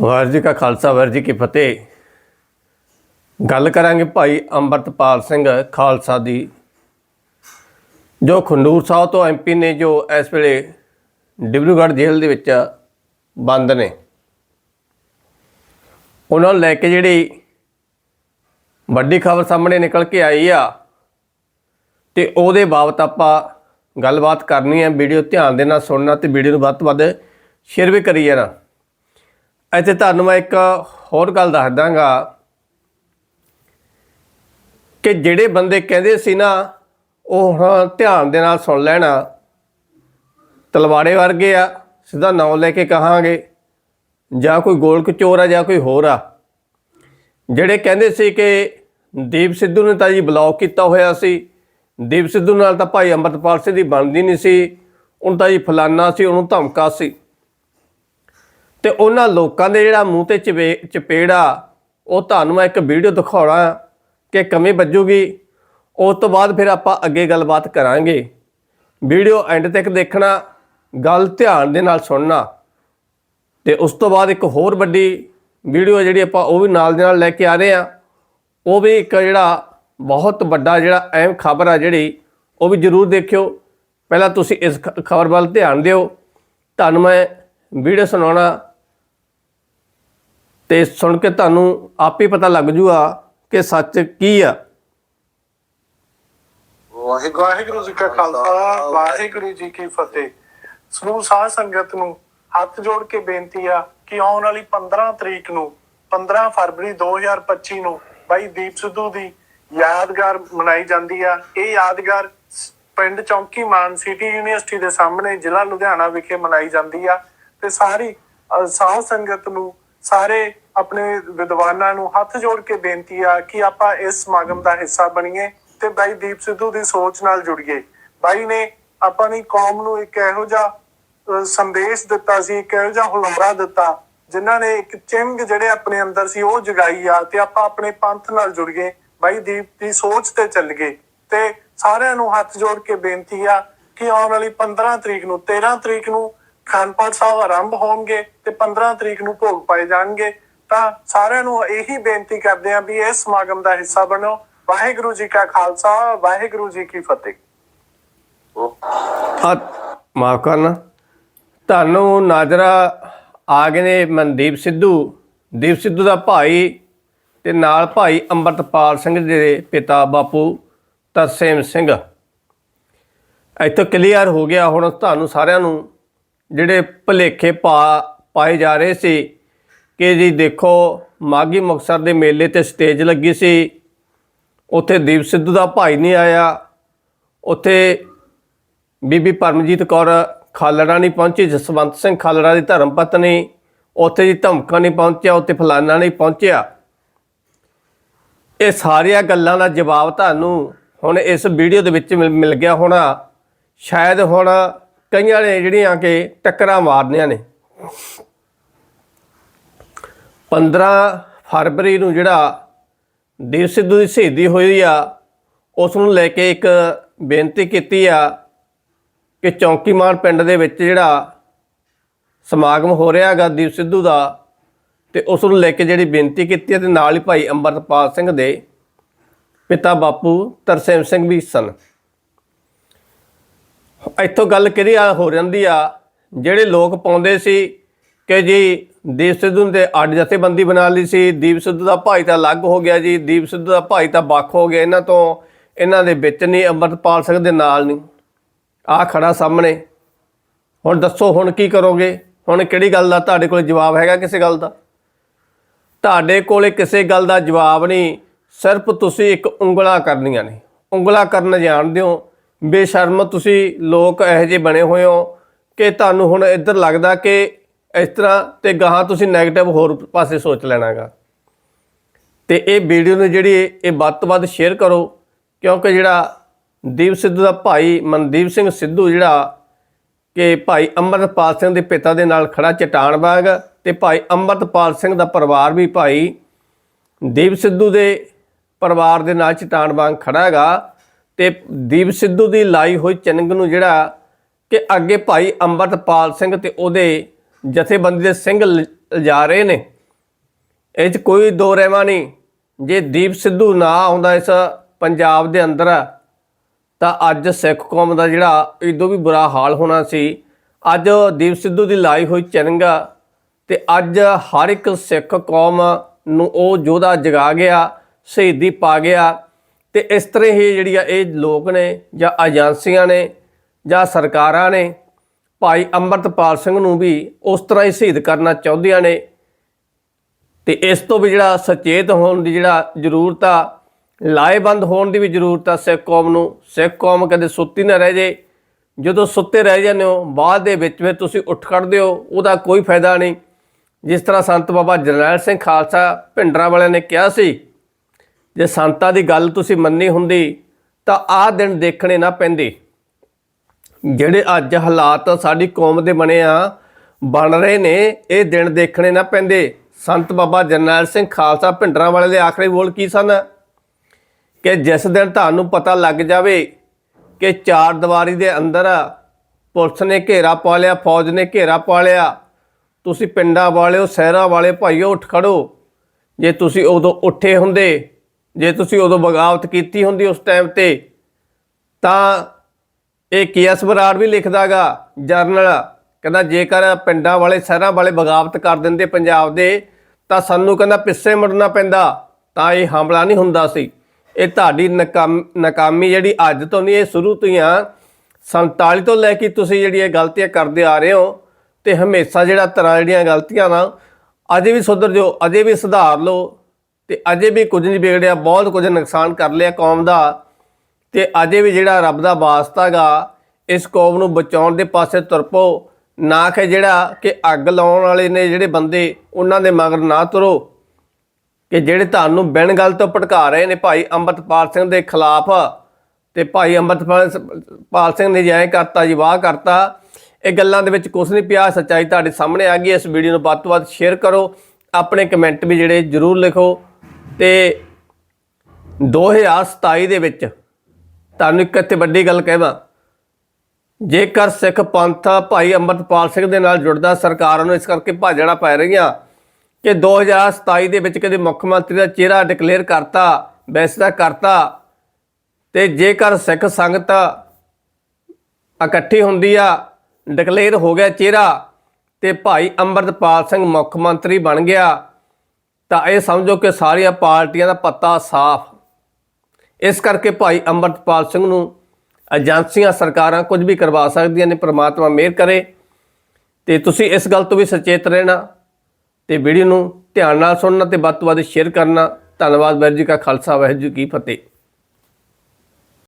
ਵਾਹਿਗੁਰੂ ਜੀ ਕਾ ਖਾਲਸਾ, ਵਾਹਿਗੁਰੂ ਜੀ ਕੀ ਫਤਿਹ। ਗੱਲ ਕਰਾਂਗੇ ਭਾਈ ਅੰਮ੍ਰਿਤਪਾਲ ਸਿੰਘ ਖਾਲਸਾ ਦੀ, ਜੋ ਖੰਡੂਰ ਸਾਹਿਬ ਤੋਂ ਐਮਪੀ ਨੇ ਜੋ ਇਸ ਵੇਲੇ ਡਿਬਰੂਗੜ੍ਹ ਜੇਲ੍ਹ ਦੇ ਵਿੱਚ ਬੰਦ ਨੇ। ਉਹਨਾਂ ਨੂੰ ਲੈ ਕੇ ਜਿਹੜੀ ਵੱਡੀ ਖਬਰ ਸਾਹਮਣੇ ਨਿਕਲ ਕੇ ਆਈ ਆ, ਤੇ ਉਹਦੇ ਬਾਬਤ ਆਪਾਂ ਗੱਲਬਾਤ ਕਰਨੀ ਹੈ ਵੀਡੀਓ ਧਿਆਨ ਦੇ ਨਾਲ ਸੁਣਨਾ ਤੇ ਵੀਡੀਓ ਨੂੰ ਵੱਧ ਤੋਂ ਵੱਧ ਸ਼ੇਅਰ ਵੀ ਕਰੀ ਜਾਣਾ ਇੱਥੇ ਤੁਹਾਨੂੰ ਮੈਂ ਇੱਕ ਹੋਰ ਗੱਲ ਦੱਸ ਦਾਂਗਾ ਕਿ ਜਿਹੜੇ ਬੰਦੇ ਕਹਿੰਦੇ ਸੀ ਨਾ, ਉਹ ਹੁਣ ਧਿਆਨ ਦੇ ਨਾਲ ਸੁਣ ਲੈਣਾ। ਤਲਵਾੜੇ ਵਰਗੇ ਆ, ਸਿੱਧਾ ਨਾਂ ਲੈ ਕੇ ਕਹਾਂਗੇ। ਜਾਂ ਕੋਈ ਗੋਲਕ ਚੋਰ ਆ ਜਾਂ ਕੋਈ ਹੋਰ ਆ। ਜਿਹੜੇ ਕਹਿੰਦੇ ਸੀ ਕਿ ਦੀਪ ਸਿੱਧੂ ਨੇ ਤਾਂ ਜੀ ਬਲੌਕ ਕੀਤਾ ਹੋਇਆ ਸੀ। ਦੀਪ ਸਿੱਧੂ ਨਾਲ ਤਾਂ ਭਾਈ ਅੰਮ੍ਰਿਤਪਾਲ ਸਿੰਘ ਦੀ ਬਣਦੀ ਨਹੀਂ ਸੀ। ਉਹਨੂੰ ਤਾਂ ਜੀ ਫਲਾਨਾ ਸੀ, ਉਹਨੂੰ ਧਮਕਾ ਸੀ। ਤੇ ਉਹਨਾਂ ਲੋਕਾਂ ਦੇ ਜਿਹੜਾ ਮੂੰਹ ਤੇ ਚਪੇ- ਚਪੇੜਾ ਉਹ ਤੁਹਾਨੂੰ ਮੈਂ ਇੱਕ ਵੀਡੀਓ ਦਿਖਾਉਣਾ ਕਿ ਕਮੀ ਵੱਜੂਗੀ। ਉਸ ਤੋਂ ਬਾਅਦ ਫਿਰ ਆਪਾਂ ਅੱਗੇ ਗੱਲਬਾਤ ਕਰਾਂਗੇ। ਵੀਡੀਓ ਐਂਡ ਤੱਕ ਦੇਖਣਾ, ਗੱਲ ਧਿਆਨ ਦੇ ਨਾਲ ਸੁਣਨਾ। ਤੇ ਉਸ ਤੋਂ ਬਾਅਦ ਇੱਕ ਹੋਰ ਵੱਡੀ ਵੀਡੀਓ ਜਿਹੜੀ ਆਪਾਂ ਉਹ ਵੀ ਨਾਲ ਦੇ ਨਾਲ ਲੈ ਕੇ ਆ ਰਹੇ ਆ। ਉਹ ਵੀ ਇੱਕ ਜਿਹੜਾ ਬਹੁਤ ਵੱਡਾ ਜਿਹੜਾ ਅਹਿਮ ਖਬਰ ਆ ਜਿਹੜੀ, ਉਹ ਵੀ ਜਰੂਰ ਦੇਖਿਓ। ਪਹਿਲਾਂ ਤੁਸੀਂ ਇਸ ਖਬਰ ਵੱਲ ਧਿਆਨ ਦਿਓ। ਤੁਹਾਨੂੰ ਮੈਂ ਵੀਡੀਓ ਸੁਣਾਉਣਾ ਤੇ ਸੁਣ ਕੇ ਤੁਹਾਨੂੰ ਆਪੇ ਪਤਾ ਲੱਗ ਜੂਗਾ ਕਿ ਸੱਚ ਕੀ ਆ। ਵਾਹਿਗੁਰੂ ਜੀ ਕਾ ਖਾਲਸਾ ਵਾਹਿਗੁਰੂ ਜੀ ਕੀ ਫਤਿਹ। ਸਮੂਹ ਸਾਧ ਸੰਗਤ ਨੂੰ ਹੱਥ ਜੋੜ ਕੇ ਬੇਨਤੀ ਆ ਕਿ ਆਉਣ ਵਾਲੀ 15 ਤਰੀਕ ਨੂੰ 15 ਫਰਵਰੀ 2025 ਨੂੰ ਬਾਈ ਦੀਪ ਸਿੱਧੂ ਦੀ ਯਾਦਗਾਰ ਮਨਾਈ ਜਾਂਦੀ ਆ। ਇਹ ਯਾਦਗਾਰ ਪਿੰਡ ਚੌਂਕੀ ਮਾਨ ਸਿਟੀ ਯੂਨੀਵਰਸਿਟੀ ਦੇ ਸਾਹਮਣੇ ਜ਼ਿਲ੍ਹਾ ਲੁਧਿਆਣਾ ਵਿਖੇ ਮਨਾਈ ਜਾਂਦੀ ਆ। ਤੇ ਸਾਰੀ ਅ, ਸਾਧ ਸੰਗਤ ਨੂੰ ਸਾਰੇ ਆਪਣੇ ਵਿਦਵਾਨਾਂ ਨੂੰ ਹੱਥ ਜੋੜ ਕੇ ਬੇਨਤੀ ਆ ਕਿ ਆਪਾਂ ਇਸ ਸਮਾਗਮ ਦਾ ਹਿੱਸਾ ਬਣੀਏ ਤੇ ਬਾਈ ਦੀਪ ਸਿੱਧੂ ਦੀ ਸੋਚ ਨਾਲ ਜੁੜੀਏ। ਬਾਈ ਨੇ ਆਪਣੀ ਕੌਮ ਨੂੰ ਇੱਕ ਇਹੋ ਜਿਹਾ ਸੰਦੇਸ਼ ਦਿੱਤਾ ਸੀ, ਇੱਕ ਇਹੋ ਜਿਹਾ ਹੁਲਮਰਾ ਦਿੱਤਾ, ਜਿਨ੍ਹਾਂ ਨੇ ਇੱਕ ਚਿੰਗ ਜਿਹੜੇ ਆਪਣੇ ਅੰਦਰ ਸੀ ਉਹ ਜਗਾਈ ਆ ਤੇ ਆਪਾਂ ਆਪਣੇ ਪੰਥ ਨਾਲ ਜੁੜ ਗਏ ਬਾਈ ਦੀਪ ਦੀ ਸੋਚ ਤੇ ਚੱਲ ਗਏ ਤੇ ਸਾਰਿਆਂ ਨੂੰ ਹੱਥ ਜੋੜ ਕੇ ਬੇਨਤੀ ਆ ਕਿ ਆਉਣ ਵਾਲੀ 15 ਤਰੀਕ ਨੂੰ 13 ਤਰੀਕ ਨੂੰ ਖਾਨਪਾਲ ਸਾਹਿਬ ਆਰੰਭ ਹੋਣਗੇ। ਤੇ 15 ਤਰੀਕ ਨੂੰ ਭੋਗ ਪਾਏ ਜਾਣਗੇ। ਤਾਂ ਸਾਰਿਆਂ ਨੂੰ ਇਹੀ ਬੇਨਤੀ ਕਰਦੇ ਆ ਵੀ ਇਸ ਸਮਾਗਮ ਦਾ ਹਿੱਸਾ ਬਣੋ। ਵਾਹਿਗੁਰੂ ਜੀ ਕਾ ਖਾਲਸਾ, ਵਾਹਿਗੁਰੂ ਜੀ ਕੀ ਫਤਿਹ। ਆ ਮਾਫ ਕਰਨਾ। ਤੁਹਾਨੂੰ ਨਾਜ਼ਰਾ ਆ ਗਏ ਨੇ ਮਨਦੀਪ ਸਿੱਧੂ। ਦੀਪ ਸਿੱਧੂ ਦਾ ਭਾਈ ਤੇ ਨਾਲ ਭਾਈ ਅੰਮ੍ਰਿਤਪਾਲ ਸਿੰਘ ਦੇ ਪਿਤਾ ਬਾਪੂ ਤਰਸੇਮ ਸਿੰਘ। ਇੱਥੋਂ ਕਲੀਅਰ ਹੋ ਗਿਆ ਹੁਣ ਤੁਹਾਨੂੰ ਸਾਰਿਆਂ ਨੂੰ ਜਿਹੜੇ ਭਲੇਖੇ ਪਾ ਪਾਏ ਜਾ ਰਹੇ ਸੀ ਕਿ ਜੀ ਦੇਖੋ ਮਾਗੀ ਮੁਕਤਸਰ ਦੇ ਮੇਲੇ ਤੇ ਸਟੇਜ ਲੱਗੀ ਸੀ। ਉੱਥੇ ਦੀਪ ਸਿੱਧੂ ਦਾ ਭਾਈ ਨਹੀਂ ਆਇਆ। ਉੱਥੇ ਬੀਬੀ ਪਰਮਜੀਤ ਕੌਰ ਖਾਲੜਾ ਨਹੀਂ ਪਹੁੰਚੀ, ਜਸਵੰਤ ਸਿੰਘ ਖਾਲੜਾ ਦੀ ਧਰਮ ਪਤਨੀ ਉੱਥੇ ਜੀ ਧਮਕਾ ਨਹੀਂ ਪਹੁੰਚਿਆ, ਉੱਥੇ ਫਲਾਨਾ ਨਹੀਂ ਪਹੁੰਚਿਆ। ਇਹ ਸਾਰੀਆਂ ਗੱਲਾਂ ਦਾ ਜਵਾਬ ਤੁਹਾਨੂੰ ਹੁਣ ਇਸ ਵੀਡੀਓ ਦੇ ਵਿੱਚ ਮਿਲ ਮਿਲ ਗਿਆ ਹੋਣਾ। ਸ਼ਾਇਦ ਹੁਣ ਕਈਆਂ ਨੇ ਜਿਹੜੀਆਂ ਕਿ ਟੱਕਰਾਂ ਮਾਰਨੀਆਂ ਨੇ। 15 ਫਰਵਰੀ ਨੂੰ ਜਿਹੜਾ ਦੀਪ ਸਿੱਧੂ ਦੀ ਸ਼ਹੀਦੀ ਹੋਈ ਆ, ਉਸ ਨੂੰ ਲੈ ਕੇ ਇੱਕ ਬੇਨਤੀ ਕੀਤੀ ਆ ਕਿ ਚੌਂਕੀਮਾਨ ਪਿੰਡ ਦੇ ਵਿੱਚ ਜਿਹੜਾ ਸਮਾਗਮ ਹੋ ਰਿਹਾ ਹੈਗਾ ਦੀਪ ਸਿੱਧੂ ਦਾ, ਤੇ ਉਸ ਨੂੰ ਲੈ ਕੇ ਜਿਹੜੀ ਬੇਨਤੀ ਕੀਤੀ ਹੈ ਤੇ ਨਾਲ ਹੀ ਭਾਈ ਅੰਮ੍ਰਿਤਪਾਲ ਸਿੰਘ ਦੇ ਪਿਤਾ ਬਾਪੂ ਤਰਸੇਮ ਸਿੰਘ ਵੀ ਸਨ। ਇੱਥੋਂ ਗੱਲ ਕਿਹੜੀ ਆ, ਹੋ ਜਾਂਦੀ ਆ, ਜਿਹੜੇ ਲੋਕ ਪਾਉਂਦੇ ਸੀ ਕਿ ਜੀ ਦੀਪ ਸਿੱਧੂ ਦੇ ਅੱਡ ਜਥੇਬੰਦੀ ਬਣਾ ਲਈ ਸੀ। ਦੀਪ ਸਿੱਧੂ ਦਾ ਭਾਈ ਤਾਂ ਅਲੱਗ ਹੋ ਗਿਆ ਜੀ। ਦੀਪ ਸਿੱਧੂ ਦਾ ਭਾਈ ਤਾਂ ਵੱਖ ਹੋ ਗਿਆ। ਇਹਨਾਂ ਤੋਂ ਇਹਨਾਂ ਦੇ ਵਿੱਚ ਨਹੀਂ ਅੰਮ੍ਰਿਤਪਾਲ ਸਿੰਘ ਦੇ ਨਾਲ ਨਹੀਂ। ਆ ਖੜਾ ਸਾਹਮਣੇ। ਹੁਣ ਦੱਸੋ ਹੁਣ ਕੀ ਕਰੋਗੇ? ਹੁਣ ਕਿਹੜੀ ਗੱਲ ਦਾ ਤੁਹਾਡੇ ਕੋਲ ਜਵਾਬ ਹੈਗਾ ਕਿਸੇ ਗੱਲ ਦਾ? ਤੁਹਾਡੇ ਕੋਲੇ ਕਿਸੇ ਗੱਲ ਦਾ ਜਵਾਬ ਨਹੀਂ। ਸਿਰਫ ਤੁਸੀਂ ਇੱਕ ਉਂਗਲਾ ਕਰਨੀਆਂ ਨੇ। ਉਂਗਲਾ ਕਰਨ ਜਾਣਦੇ ਹੋ। ਬੇਸ਼ਰਮ ਤੁਸੀਂ ਲੋਕ ਇਹੋ ਜਿਹੇ ਬਣੇ ਹੋਏ ਹੋ ਕਿ ਤੁਹਾਨੂੰ ਹੁਣ ਇੱਧਰ ਲੱਗਦਾ ਕਿ ਇਸ ਤਰ੍ਹਾਂ ਤੇ ਗਾਹਾਂ ਤੁਸੀਂ 네ਗੇਟਿਵ ਹੋਰ ਪਾਸੇ ਸੋਚ ਲੈਣਾਗਾ। ਤੇ ਇਹ ਵੀਡੀਓ ਨੂੰ ਜਿਹੜੀ ਇਹ ਵੱਧ ਤੋਂ ਵੱਧ ਸ਼ੇਅਰ ਕਰੋ, ਕਿਉਂਕਿ ਜਿਹੜਾ ਦੀਪ ਸਿੱਧੂ ਦਾ ਭਾਈ ਮਨਦੀਪ ਸਿੰਘ ਸਿੱਧੂ ਜਿਹੜਾ ਕਿ ਭਾਈ ਅੰਮ੍ਰਿਤਪਾਲ ਸਿੰਘ ਦੇ ਪਿਤਾ ਦੇ ਨਾਲ ਖੜਾ ਚਟਾਨ ਬਾਗ ਤੇ ਭਾਈ ਅੰਮ੍ਰਿਤਪਾਲ ਸਿੰਘ ਦਾ ਪਰਿਵਾਰ ਵੀ ਭਾਈ ਦੀਪ ਸਿੱਧੂ ਦੇ ਪਰਿਵਾਰ ਦੇ ਨਾਲ ਚਟਾਨ ਬਾਗ ਖੜਾ ਹੈਗਾ ਤੇ ਦੀਪ ਸਿੱਧੂ ਦੀ ਲਾਈ ਹੋਈ ਚਿੰਨ੍ਹ ਨੂੰ ਜਿਹੜਾ ਕਿ ਅੱਗੇ ਭਾਈ ਅੰਮ੍ਰਿਤਪਾਲ ਸਿੰਘ ਤੇ ਉਹਦੇ ਜਥੇਬੰਦੀ ਦੇ ਸਿੰਘ ਲ- ਜਾ ਰਹੇ ਨੇ। ਇਹ 'ਚ ਕੋਈ ਦੋ ਰਹਿਮਾ ਨਹੀਂ। ਜੇ ਦੀਪ ਸਿੱਧੂ ਨਾ ਆਉਂਦਾ ਇਸ ਪੰਜਾਬ ਦੇ ਅੰਦਰ, ਤਾਂ ਅੱਜ ਸਿੱਖ ਕੌਮ ਦਾ ਜਿਹੜਾ ਇਦੋਂ ਵੀ ਬੁਰਾ ਹਾਲ ਹੋਣਾ ਸੀ। ਅੱਜ ਦੀਪ ਸਿੱਧੂ ਦੀ ਲਾਈ ਹੋਈ ਚਰੰਗਾ ਤੇ ਅੱਜ ਹਰ ਇੱਕ ਸਿੱਖ ਕੌਮ ਨੂੰ ਉਹ ਯੋਧਾ ਜਗਾ ਗਿਆ, ਸ਼ਹੀਦੀ ਪਾ ਗਿਆ ਤੇ ਇਸ ਤਰ੍ਹਾਂ ਹੀ ਜਿਹੜੀ ਆ ਇਹ ਲੋਕ ਨੇ ਜਾਂ ਏਜੰਸੀਆਂ ਨੇ ਜਾਂ ਸਰਕਾਰਾਂ ਨੇ ਭਾਈ ਅੰਮ੍ਰਿਤਪਾਲ ਸਿੰਘ ਨੂੰ ਵੀ ਉਸ ਤਰ੍ਹਾਂ ਹੀ ਸ਼ਹੀਦ ਕਰਨਾ ਚਾਹੁੰਦੀਆਂ ਨੇ। ਤੇ ਇਸ ਤੋਂ ਵੀ ਜਿਹੜਾ ਸੁਚੇਤ ਹੋਣ ਦੀ ਜਿਹੜਾ ਜ਼ਰੂਰਤ ਆ ਲਾਏਬੰਦ ਹੋਣ ਦੀ ਵੀ ਜ਼ਰੂਰਤ ਆ ਸਿੱਖ ਕੌਮ ਨੂੰ। ਸਿੱਖ ਕੌਮ ਕਦੇ ਸੁੱਤੀ ਨਾ ਰਹਿ ਜੇ। ਜਦੋਂ ਸੁੱਤੇ ਰਹਿ ਜਾਂਦੇ ਹੋ, ਬਾਅਦ ਦੇ ਵਿੱਚ ਫਿਰ ਤੁਸੀਂ ਉੱਠ ਖੜਦੇ ਹੋ, ਉਹਦਾ ਕੋਈ ਫਾਇਦਾ ਨਹੀਂ। ਜਿਸ ਤਰ੍ਹਾਂ ਸੰਤ ਬਾਬਾ ਜਰਨੈਲ ਸਿੰਘ ਖਾਲਸਾ ਭਿੰਡਰਾਂ ਵਾਲਿਆਂ ਨੇ ਕਿਹਾ ਸੀ, ਜੇ ਸੰਤਾਂ ਦੀ ਗੱਲ ਤੁਸੀਂ ਮੰਨੀ ਹੁੰਦੀ, ਤਾਂ ਆਹ ਦਿਨ ਦੇਖਣੇ ਨਾ ਪੈਂਦੇ। ਜਿਹੜੇ ਅੱਜ ਹਾਲਾਤ ਸਾਡੀ ਕੌਮ ਦੇ ਬਣੇ ਆ, ਬਣ ਰਹੇ ਨੇ, ਇਹ ਦਿਨ ਦੇਖਣੇ ਨਾ ਪੈਂਦੇ। ਸੰਤ ਬਾਬਾ ਜਰਨੈਲ ਸਿੰਘ ਖਾਲਸਾ ਭਿੰਡਰਾਂ ਵਾਲੇ ਦੇ ਆਖਰੀ ਬੋਲ ਕੀ ਸਨ? ਕਿ ਜਿਸ ਦਿਨ ਤੁਹਾਨੂੰ ਪਤਾ ਲੱਗ ਜਾਵੇ ਕਿ ਚਾਰ ਦੀਵਾਰੀ ਦੇ ਅੰਦਰ ਪੁਲਿਸ ਨੇ ਘੇਰਾ ਪਾ ਲਿਆ, ਫੌਜ ਨੇ ਘੇਰਾ ਪਾ ਲਿਆ, ਤੁਸੀਂ ਪਿੰਡਾਂ ਵਾਲਿਓ, ਸ਼ਹਿਰਾਂ ਵਾਲੇ ਭਾਈਓ, ਉੱਠ ਖੜੋ। ਜੇ ਤੁਸੀਂ ਉਦੋਂ ਉੱਠੇ ਹੁੰਦੇ, ਜੇ ਤੁਸੀਂ ਉਦੋਂ ਬਗਾਵਤ ਕੀਤੀ ਹੁੰਦੀ ਉਸ ਟਾਈਮ ਤੇ, ਤਾਂ ਇਹ ਕੇਐਸ ਬਰਾੜ ਵੀ ਲਿਖਦਾਗਾ, ਜਰਨਲ। ਕਹਿੰਦਾ, ਜੇਕਰ ਪਿੰਡਾਂ ਵਾਲੇ, ਸ਼ਹਿਰਾਂ ਵਾਲੇ ਬਗਾਵਤ ਕਰ ਦਿੰਦੇ ਪੰਜਾਬ ਦੇ, ਤਾਂ ਸਾਨੂੰ ਕਹਿੰਦਾ ਪਿੱਛੇ ਮੁੜਨਾ ਪੈਂਦਾ, ਤਾਂ ਇਹ ਹਮਲਾ ਨਹੀਂ ਹੁੰਦਾ ਸੀ। ਇਹ ਤੁਹਾਡੀ ਨਕਾਮ, ਨਾਕਾਮੀ ਜਿਹੜੀ ਅੱਜ ਤੋਂ ਨਹੀਂ, ਇਹ ਸ਼ੁਰੂ ਤੋਂ ਹੀ ਆ। 47 ਤੋਂ ਲੈ ਕੇ ਤੁਸੀਂ ਜਿਹੜੀ ਇਹ ਗਲਤੀਆਂ ਕਰਦੇ ਆ ਰਹੇ ਹੋ, ਤੇ ਹਮੇਸ਼ਾ ਜਿਹੜਾ ਤਰ੍ਹਾਂ ਜਿਹੜੀਆਂ ਗਲਤੀਆਂ ਨਾ, ਅਜੇ ਵੀ ਸੁਧਰ ਜਾਓ, ਅਜੇ ਵੀ ਸੁਧਾਰ ਲਓ, ਤੇ ਅਜੇ ਵੀ ਕੁਝ ਨਹੀਂ ਵਿਗੜਿਆ, ਬਹੁਤ ਕੁਝ ਨੁਕਸਾਨ ਕਰ ਲਿਆ ਕੌਮ ਦਾ। ਤੇ ਅਜੇ ਵੀ ਜਿਹੜਾ ਰੱਬ ਦਾ ਵਾਸਤਾ ਗਾ ਇਸ ਕੌਮ ਨੂੰ ਬਚਾਉਣ ਦੇ ਪਾਸੇ ਤੁਰ ਪਓ। ਨਾ ਕਿ ਜਿਹੜਾ ਕਿ ਅੱਗ ਲਾਉਣ ਵਾਲੇ ਨੇ ਜਿਹੜੇ ਬੰਦੇ, ਉਹਨਾਂ ਦੇ ਮਗਰ ਨਾ ਤੁਰੋ। ਕਿ ਜਿਹੜੇ ਤੁਹਾਨੂੰ ਬਿਨ ਗੱਲ ਤੋਂ ਭਟਕਾ ਰਹੇ ਨੇ ਭਾਈ ਅੰਮ੍ਰਿਤਪਾਲ ਸਿੰਘ ਦੇ ਖਿਲਾਫ, ਤੇ ਭਾਈ ਅੰਮ੍ਰਿਤਪਾਲ ਪਾਲ ਸਿੰਘ ਨੇ ਜਾਇ ਕਰਤਾ, ਜੀ ਵਾਹ ਕਰਤਾ, ਇਹ ਗੱਲਾਂ ਦੇ ਵਿੱਚ ਕੁਝ ਨਹੀਂ ਪਿਆ। ਸੱਚਾਈ ਤੁਹਾਡੇ ਸਾਹਮਣੇ ਆ ਗਈ, ਇਸ ਵੀਡੀਓ ਨੂੰ ਵੱਧ ਤੋਂ ਵੱਧ ਸ਼ੇਅਰ ਕਰੋ। ਆਪਣੇ ਕਮੈਂਟ ਵੀ ਜਿਹੜੇ ਜਰੂਰ ਲਿਖੋ। ਤੇ 2027 ਦੇ ਵਿੱਚ ਤੁਹਾਨੂੰ ਇੱਕ ਇੱਥੇ ਵੱਡੀ ਗੱਲ ਕਹਿਵਾਂ। ਜੇਕਰ ਸਿੱਖ ਪੰਥ ਭਾਈ ਅੰਮ੍ਰਿਤਪਾਲ ਸਿੰਘ ਦੇ ਨਾਲ ਜੁੜਦਾ ਸਰਕਾਰਾਂ ਨੂੰ ਇਸ ਕਰਕੇ ਭਾਜਣਾ ਪੈ ਰਹੀਆਂ ਕਿ 2027 ਦੇ ਵਿੱਚ ਕਦੇ ਮੁੱਖ ਮੰਤਰੀ ਦਾ ਚਿਹਰਾ ਡਿਕਲੇਅਰ ਕਰਤਾ ਵੈਸੇ ਵੈਸਦਾ ਕਰਤਾ ਤੇ ਜੇਕਰ ਸਿੱਖ ਸੰਗਤ ਇਕੱਠੀ ਹੁੰਦੀ ਆ, ਡਿਕਲੇਅਰ ਹੋ ਗਿਆ ਚਿਹਰਾ ਤੇ ਭਾਈ ਅੰਮ੍ਰਿਤਪਾਲ ਸਿੰਘ ਮੁੱਖ ਮੰਤਰੀ ਬਣ ਗਿਆ, ਤਾਂ ਇਹ ਸਮਝੋ ਕਿ ਸਾਰੀਆਂ ਪਾਰਟੀਆਂ ਦਾ ਪੱਤਾ ਸਾਫ਼ ਇਸ ਕਰਕੇ ਭਾਈ ਅੰਮ੍ਰਿਤਪਾਲ ਸਿੰਘ ਨੂੰ ਏਜੰਸੀਆਂ, ਸਰਕਾਰਾਂ ਕੁਝ ਵੀ ਕਰਵਾ ਸਕਦੀਆਂ ਨੇ, ਪ੍ਰਮਾਤਮਾ ਮਿਹਰ ਕਰੇ। ਤੇ ਤੁਸੀਂ ਇਸ ਗੱਲ ਤੋਂ ਵੀ ਸੁਚੇਤ ਰਹਿਣਾ ਤੇ ਵੀਡੀਓ ਨੂੰ ਧਿਆਨ ਨਾਲ ਸੁਣਨਾ ਤੇ ਵੱਧ ਤੋਂ ਵੱਧ ਸ਼ੇਅਰ ਕਰਨਾ। ਧੰਨਵਾਦ ਵਾਹਿਗੁਰੂ ਜੀ ਕਾ ਖਾਲਸਾ, ਵਾਹਿਗੁਰੂ ਜੀ ਕੀ ਫਤਿਹ।